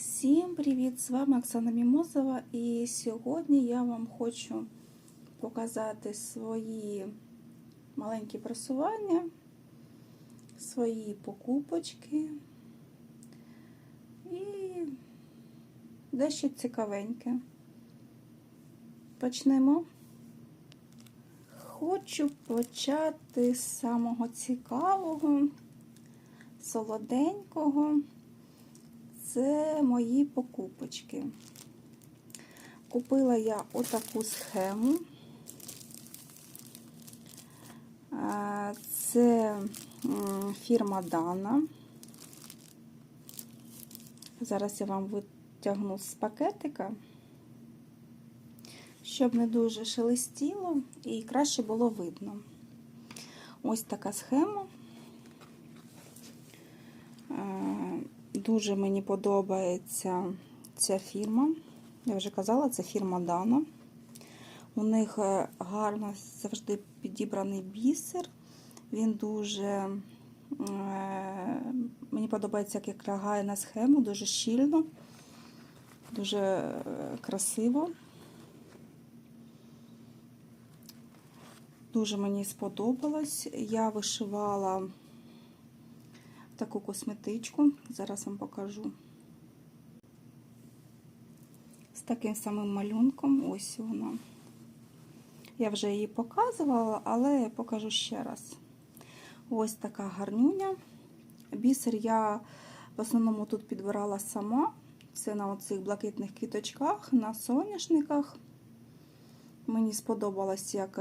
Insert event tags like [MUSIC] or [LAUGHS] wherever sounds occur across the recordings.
Всім привіт! З вами Оксана Мімозова, і сьогодні я вам хочу показати свої маленькі просування, свої покупочки і дещо цікавеньке. Почнемо. Хочу почати з самого цікавого, солоденького це мої покупочки. Купила я отаку схему. Це фірма Дана. Зараз я вам витягну з пакетика, щоб не дуже шелестіло і краще було видно. Ось така схема. Дуже мені подобається ця фірма. Я вже казала, це фірма Дана. У них гарно завжди підібраний бісер. Він дуже, мені подобається, як лягає на схему, дуже щільно, дуже красиво. Дуже мені сподобалось. Я вишивала таку косметичку, зараз вам покажу. З таким самим малюнком, ось вона. Я вже її показувала, але покажу ще раз. Ось така гарнюня. Бісер я в основному тут підбирала сама. Це на оцих блакитних квіточках, на соняшниках. Мені сподобалось, як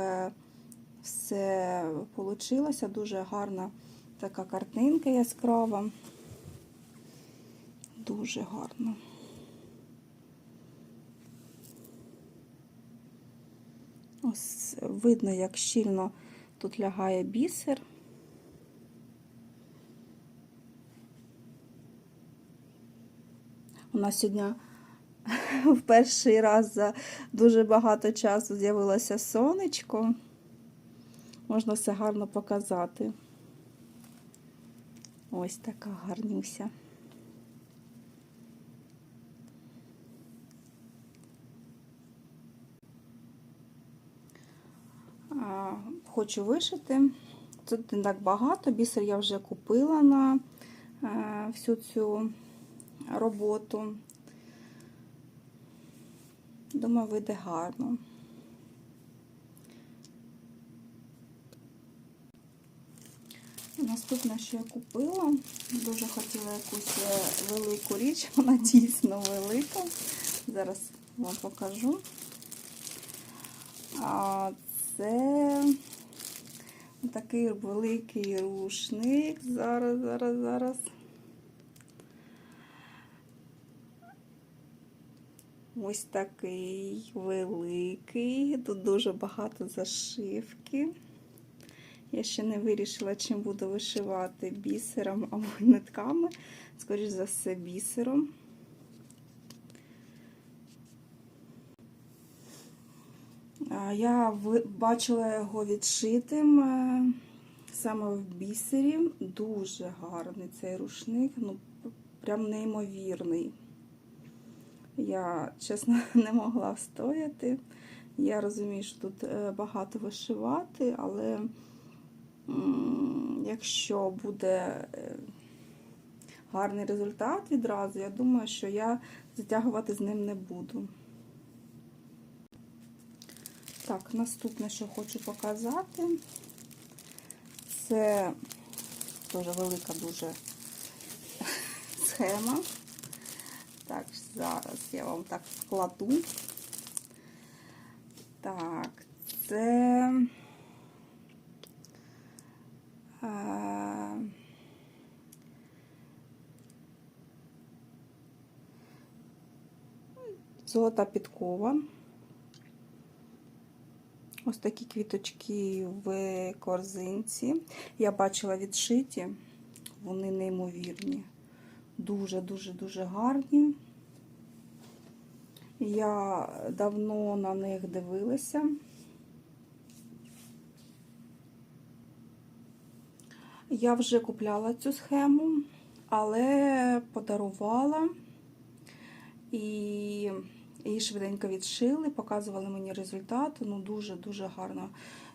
все вийшло. Дуже гарна така картинка яскрава. Дуже гарно. Ось видно, як щільно тут лягає бісер. У нас сьогодні [LAUGHS] в перший раз за дуже багато часу з'явилося сонечко. Можна все гарно показати. Ось така гарнюся. Хочу вишити. Тут не так багато, бісер я вже купила на всю цю роботу. Думаю, вийде гарно. Наступне, що я купила, дуже хотіла якусь велику річ, [LAUGHS] вона дійсно велика. Зараз вам покажу. А це такий великий рушник. Зараз, зараз, зараз. Ось такий великий, тут дуже багато зашивки. Я ще не вирішила, чим буду вишивати бісером або нитками. Скоріше за все, бісером. Я бачила його відшитим саме в бісері. Дуже гарний цей рушник, ну, прям неймовірний. Я, чесно, [LAUGHS] не могла встояти. Я розумію, що тут багато вишивати, але якщо буде гарний результат відразу, я думаю, що я затягувати з ним не буду. Так, наступне, що хочу показати, це дуже велика дуже [LAUGHS] схема. Так, зараз я вам так вкладу. Так, це золота підкова. Ось такі квіточки в корзинці. Я бачила відшиті, вони неймовірні. Дуже-дуже-дуже гарні. Я давно на них дивилася. Я вже купляла цю схему, але подарувала І її швиденько відшили, показували мені результат. Ну, дуже-дуже гарно.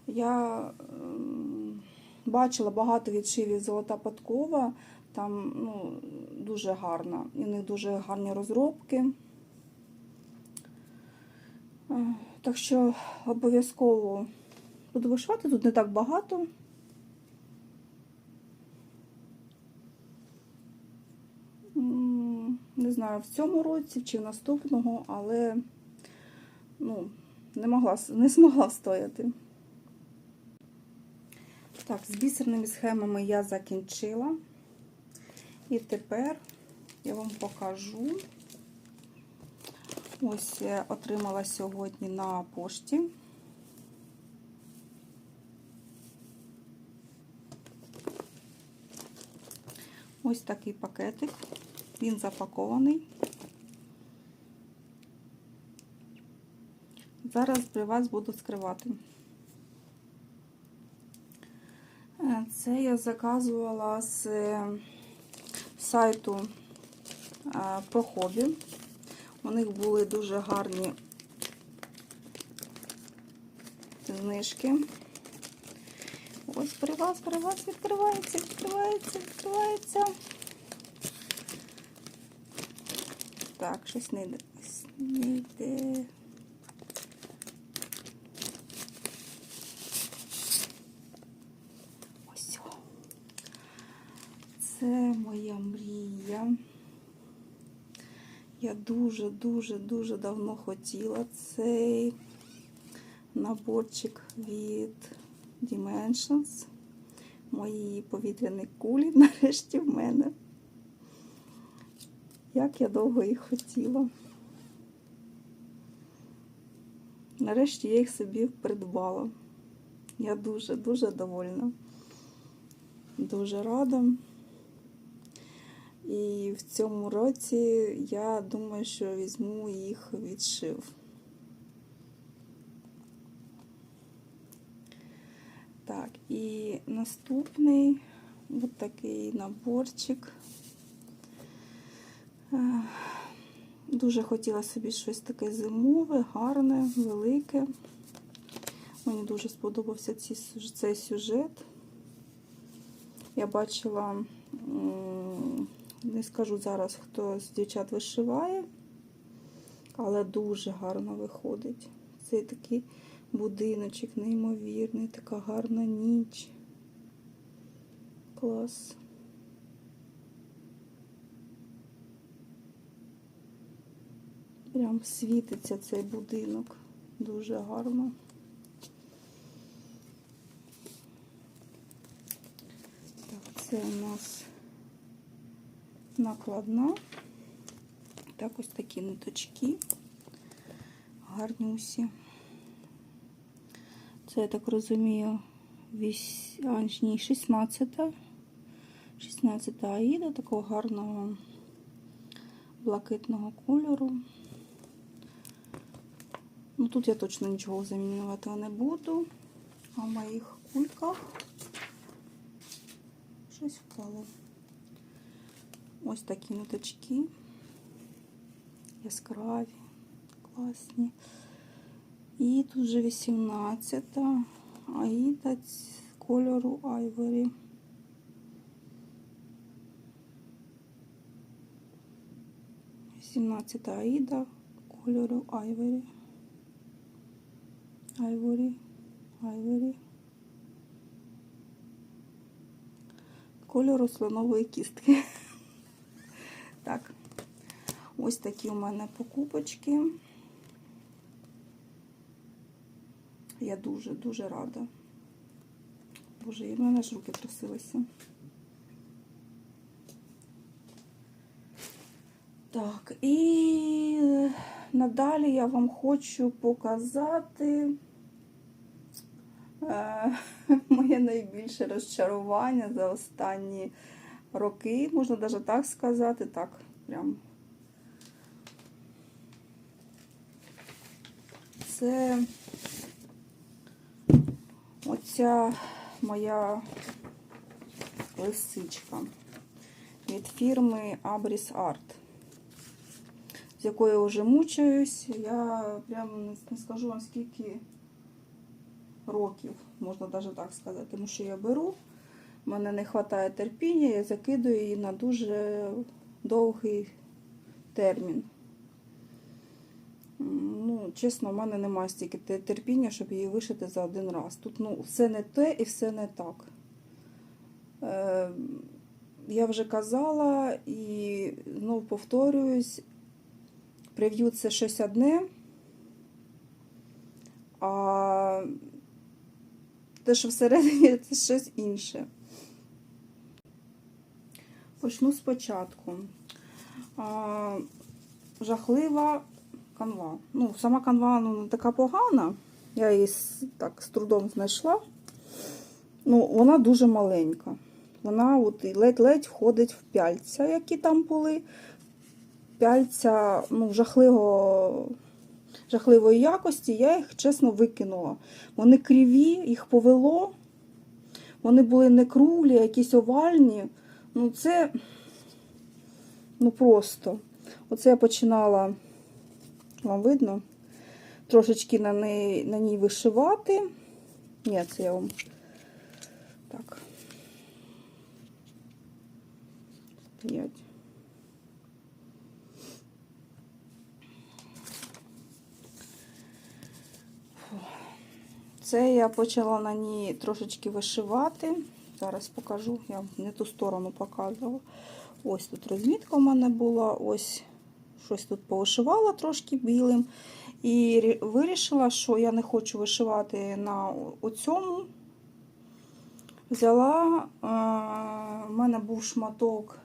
Я ем, бачила багато відшивів золота подкова. Там ну, дуже гарно. В них дуже гарні розробки. Е, Так що обов'язково буду вишивати. Тут не так багато. Не знаю, в цьому році чи в наступного, але ну, не, могла, не змогла встояти. Так, з бісерними схемами я закінчила. І тепер я вам покажу. Ось я отримала сьогодні на пошті. Ось такий пакетик. Він запакований. Зараз при вас буду скривати. Е, Це я заказувала з е, сайту е, про хобі. У них були дуже гарні знижки. Ось при вас, при вас відкривається, відкривається, відкривається. Так, щось не йде. Не йде. Ось. Це моя мрія. Я дуже-дуже-дуже давно хотіла цей наборчик від Dimensions. Мої повітряні кулі [LAUGHS] нарешті в мене. Як я довго їх хотіла. Нарешті я їх собі придбала. Я дуже-дуже довольна. Дуже рада. І в цьому році я думаю, що візьму їх відшив. Так, і наступний от такий наборчик. Е, Дуже хотіла собі щось таке зимове, гарне, велике. Мені дуже сподобався цей сюжет. Я бачила, не скажу зараз, хто з дівчат вишиває, але дуже гарно виходить. Цей такий будиночок неймовірний, така гарна ніч. Клас. Прям світиться цей будинок. Дуже гарно. Так, це у нас накладна. Так, ось такі ниточки. Гарнюсі. Це, я так розумію, вісь... а, ні, 16. 16 аїда, такого гарного блакитного кольору. Ну, тут я точно нічого замінювати не буду. А в моїх кульках щось впало. Ось такі ниточки. Яскраві, класні. І тут вже 18 аїда кольору айворі. Сімнадцята аїда кольору айворі. Айворі, айворі. Кольору слонової кістки. [LAUGHS] Так, ось такі у мене покупочки. Я дуже-дуже рада. Боже, і в мене ж руки трусилися. Так, і надалі я вам хочу показати е, [LAUGHS] моє найбільше розчарування за останні роки, можна навіть так сказати, так, прям. Це оця моя лисичка від фірми Abris Art. З якою вже мучаюсь. Я прямо не, скажу вам скільки років, можна навіть так сказати, тому що я беру, в мене не вистачає терпіння, я закидую її на дуже довгий термін. Ну, чесно, в мене немає стільки терпіння, щоб її вишити за один раз. Тут ну, все не те і все не так. Е, я вже казала і знов повторююсь, прев'ю це щось одне, а те, що всередині, [LAUGHS] це щось інше. Почну спочатку. А, жахлива канва. Ну, сама канва ну, не така погана. Я її так з трудом знайшла. Ну, вона дуже маленька. Вона ледь-ледь входить в пяльця, які там були. Пяльця ну, жахливого, жахливої якості. Я їх чесно викинула. Вони криві, їх повело. Вони були не круглі, а якісь овальні. Ну, це ну просто. Оце я починала, вам видно, трошечки на, неї, на ній вишивати. Ні, це я вам так. П'ять. Це я почала на ній трошечки вишивати. Зараз покажу, я не ту сторону показувала. Ось тут розмітка в мене була, ось щось тут повишивала трошки білим. І вирішила, що я не хочу вишивати на оцьому. Взяла, в мене був шматок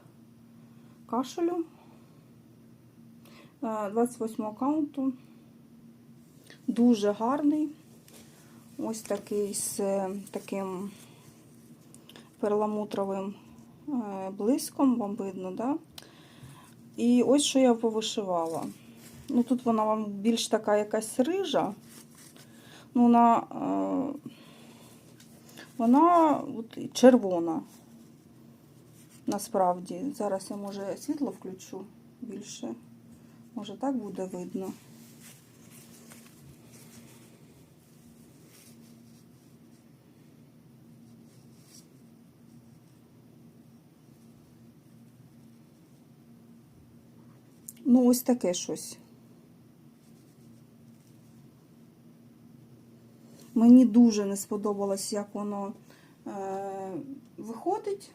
кашелю е, 28 аккаунту. Дуже гарний. Ось такий з е, таким перламутровим е, блиском, вам видно, да? І ось що я повишивала. Ну, тут вона вам більш така якась рижа. Ну, вона, е, вона от, червона. Насправді. Зараз я, може, світло включу більше. Може, так буде видно. Ну, ось таке щось. Мені дуже не сподобалось, як воно е, виходить.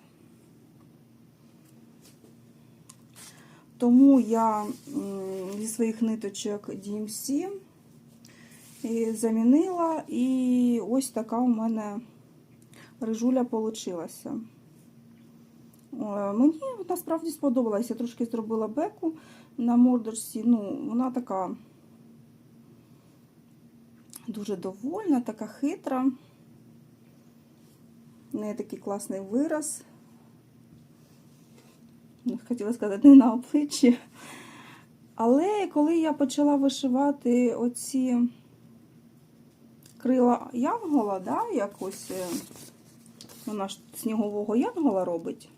Тому я зі своїх ниточок DMC і замінила, і ось така у мене рижуля вийшла. Мені насправді сподобалась. Я трошки зробила беку на мордочці. Ну, вона така дуже довольна, така хитра. У неї такий класний вираз. Ну, Хотіла сказати, не на обличчі. Але коли я почала вишивати оці крила янгола, да, якось е, вона ж снігового янгола робить,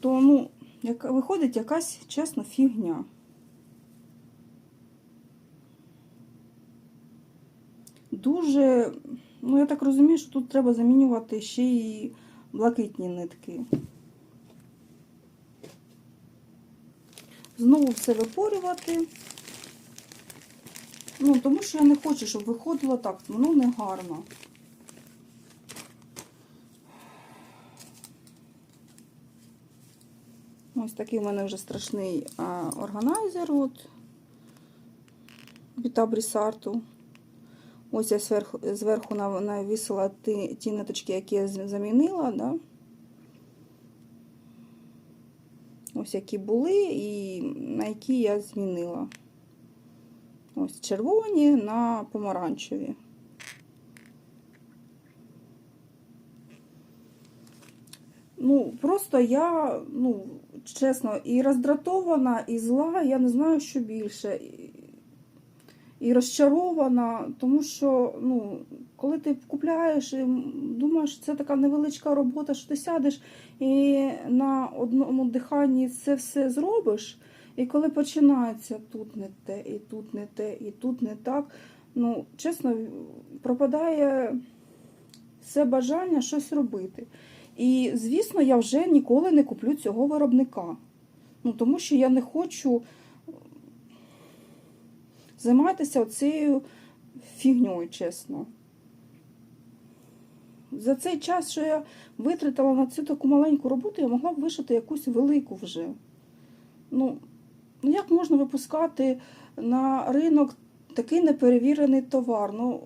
то ну, як, виходить якась чесно фігня. Дуже, ну я так розумію, що тут треба замінювати ще й блакитні нитки. Знову все випорювати. Ну, тому що я не хочу, щоб виходило так, воно не гарно. Ось такий у мене вже страшний органайзер от, Біта Брісарту. Ось я зверху, зверху навісила ті, ті ниточки, які я замінила. Да? Ось які були і на які я змінила. Ось червоні на помаранчеві. Ну, просто я, ну, чесно, і роздратована, і зла, я не знаю, що більше. І- розчарована, тому що ну, коли ти купляєш і думаєш, це така невеличка робота, що ти сядеш і на одному диханні це все зробиш. І коли починається тут не те, і тут не те, і тут не так, ну, чесно, пропадає все бажання щось робити. І, звісно, я вже ніколи не куплю цього виробника. Ну, тому що я не хочу займатися цією фігньою, чесно. За цей час, що я витратила на цю таку маленьку роботу, я могла б вишити якусь велику вже. Ну, як можна випускати на ринок такий неперевірений товар? Ну,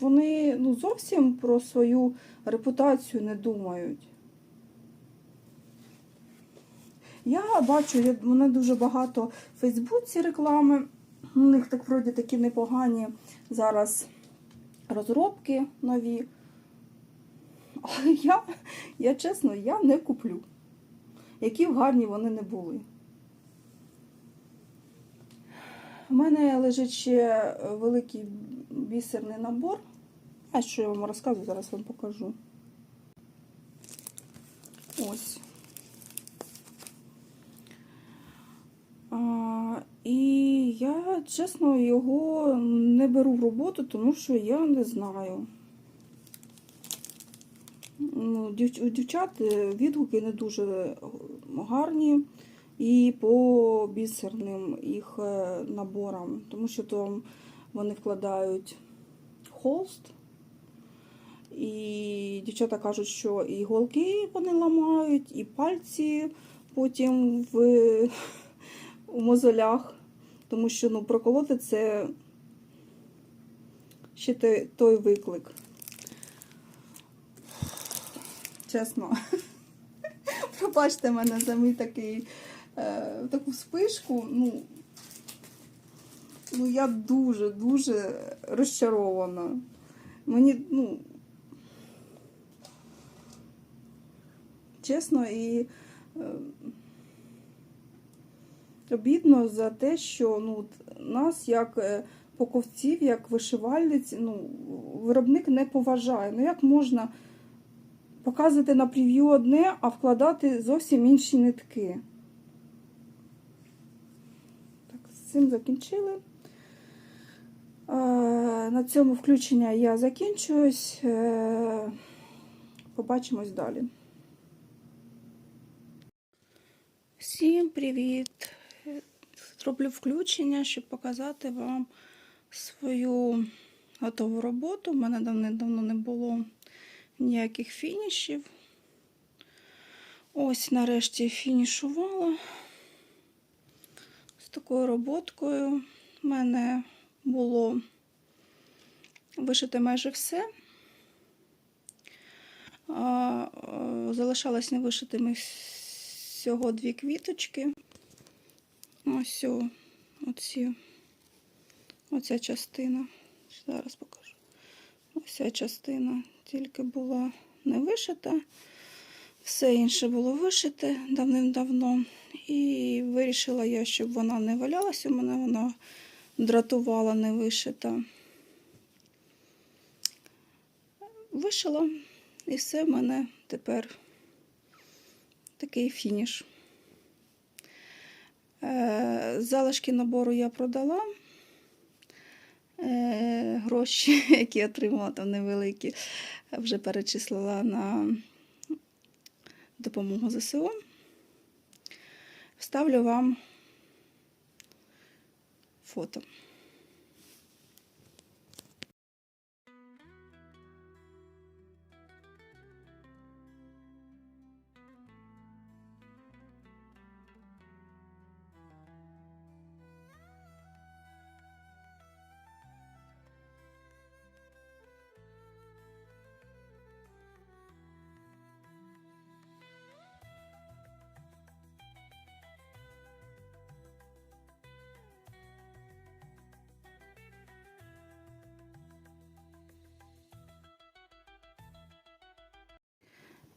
вони ну, зовсім про свою репутацію не думають. Я бачу, я, мене дуже багато в Фейсбуці реклами. У них так вроді такі непогані зараз розробки нові. Але я, я чесно, я не куплю. Які б гарні вони не були. У мене лежить ще великий бісерний набор. А що я вам розказую, зараз вам покажу. Ось. А, і я, чесно, його не беру в роботу, тому що я не знаю. Ну, у дівчат е, відгуки не дуже гарні і по бісерним їх е, наборам, тому що там вони вкладають холст. І дівчата кажуть, що і голки вони ламають, і пальці потім в, [LAUGHS] у мозолях. Тому що ну, проколоти це ще той, той виклик. Чесно. [LAUGHS] Пробачте мене за мій такий, е, таку спишку. Ну, ну, я дуже-дуже розчарована. Мені, ну, чесно, і е, обідно за те, що ну, нас, як е, поковців, як вишивальниць, ну, виробник не поважає. Ну, як можна показувати на прев'ю одне, а вкладати зовсім інші нитки? Так, з цим закінчили. На цьому включення я закінчуюсь. Е, Побачимось далі. Всім привіт! Зроблю включення, щоб показати вам свою готову роботу. У мене давно не було ніяких фінішів. Ось нарешті фінішувала з такою роботкою. У мене було вишити майже все. Е, Залишалось невишитими всього дві квіточки. Ось оці, оця частина. Зараз покажу. Ось ця частина тільки була не вишита. Все інше було вишите давним-давно. І вирішила я, щоб вона не валялася. У мене вона дратувала не вишита. Вишила, і все в мене тепер такий фініш. Е, Залишки набору я продала. Е, Гроші, [LAUGHS] які отримала там невеликі, вже перечислила на допомогу ЗСУ. Вставлю вам фото.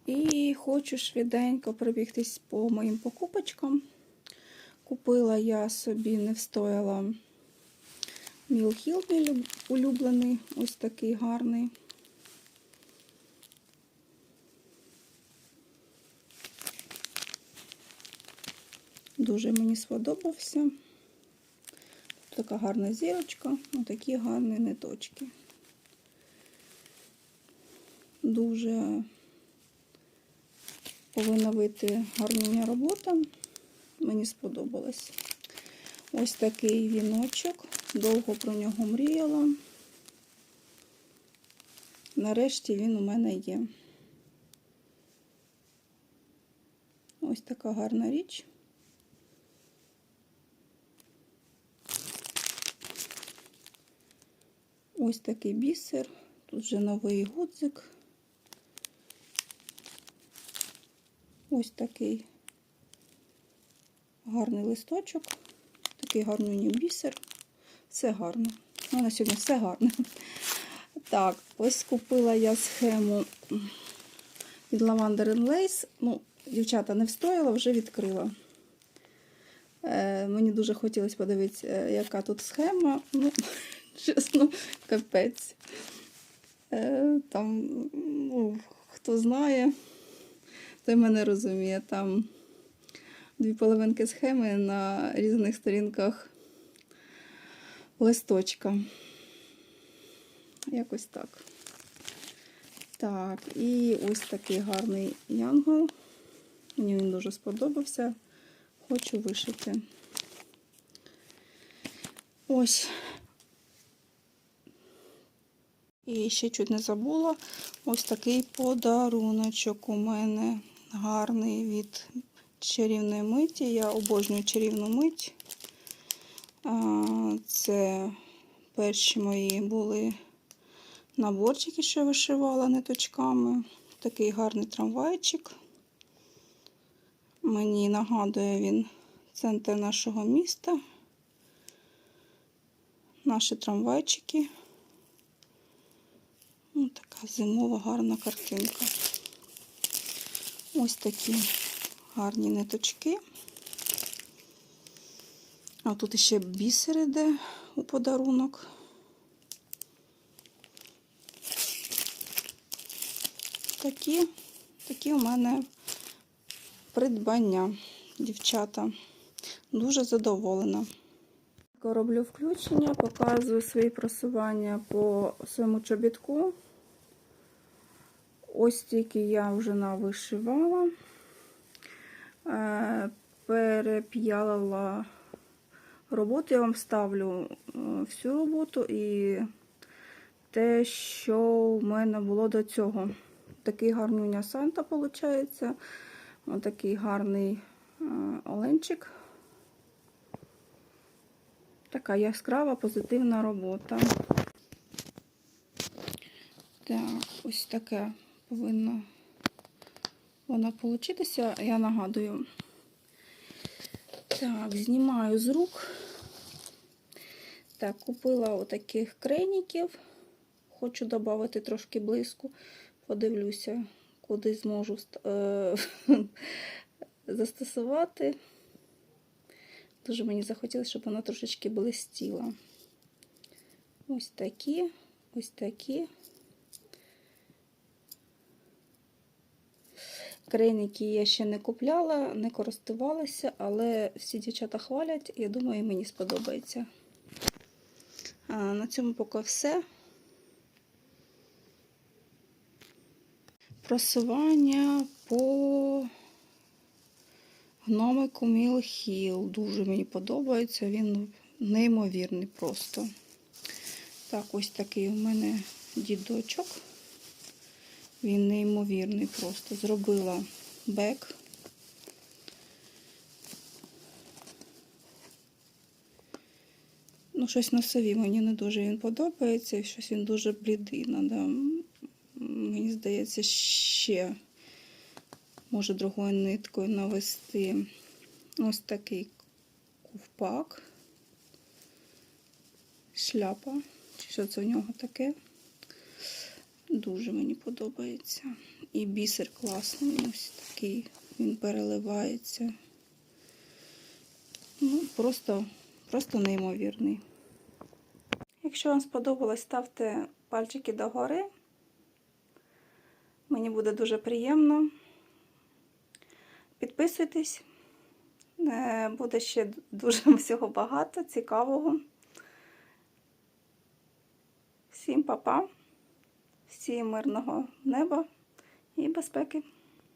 І хочу швиденько пробігтись по моїм покупочкам. Купила я собі, не встояла Мілхіл мій улюблений, ось такий гарний. Дуже мені сподобався. Така гарна зірочка, такі гарні ниточки. Дуже повинна вийти гарніня робота. Мені сподобалось. Ось такий віночок. Довго про нього мріяла. Нарешті він у мене є. Ось така гарна річ. Ось такий бісер. Тут вже новий гудзик. Ось такий гарний листочок, такий гарний бісер. Все гарно. У мене сьогодні все гарно. Так, ось купила я схему від Lavender Lace. Ну, дівчата не встояла, вже відкрила. Е, мені дуже хотілося подивитися, е, яка тут схема. Ну, [LAUGHS] чесно, капець. Е, там, ну, хто знає, той мене розуміє. Там дві половинки схеми на різних сторінках листочка. Якось так. Так, і ось такий гарний янгол. Мені він дуже сподобався. Хочу вишити. Ось. І ще чуть не забула. Ось такий подаруночок у мене гарний від чарівної миті. Я обожнюю чарівну мить. Це перші мої були наборчики, що я вишивала ниточками. Такий гарний трамвайчик. Мені нагадує він центр нашого міста. Наші трамвайчики. Ось така зимова гарна картинка. Ось такі гарні ниточки. А тут ще бісер іде у подарунок. Такі, такі у мене придбання, дівчата. Дуже задоволена. Роблю включення, показую свої просування по своєму чобітку. Ось тільки я вже навишивала, Е, переп'ялила роботу. Я вам ставлю е, всю роботу і те, що в мене було до цього. Такий гарнюня Санта, виходить. Ось такий гарний е, оленчик. Така яскрава, позитивна робота. Так, ось таке повинно вона получитися. Я нагадую. Так, знімаю з рук. Так, купила отаких креніків. Хочу додати трошки блиску. Подивлюся, куди зможу е [LAUGHS] застосувати. Дуже мені захотілося, щоб вона трошечки блистіла. Ось такі, ось такі. Крейники я ще не купляла, не користувалася, але всі дівчата хвалять, я думаю, мені сподобається. А, на цьому поки все. Просування по гномику Мілхіл. Дуже мені подобається, він неймовірний просто. Так, ось такий у мене дідочок. Він неймовірний просто. Зробила бек. Ну, щось на сові мені не дуже він подобається, і щось він дуже блідий. Надо, мені здається, ще може другою ниткою навести ось такий ковпак, шляпа, чи що це у нього таке. Дуже мені подобається. І бісер класний, ось такий, він переливається. Ну, просто, просто неймовірний. Якщо вам сподобалось, ставте пальчики догори. Мені буде дуже приємно. Підписуйтесь. Е, Буде ще дуже [LAUGHS] всього багато, цікавого. Всім па-па, всім мирного неба і безпеки.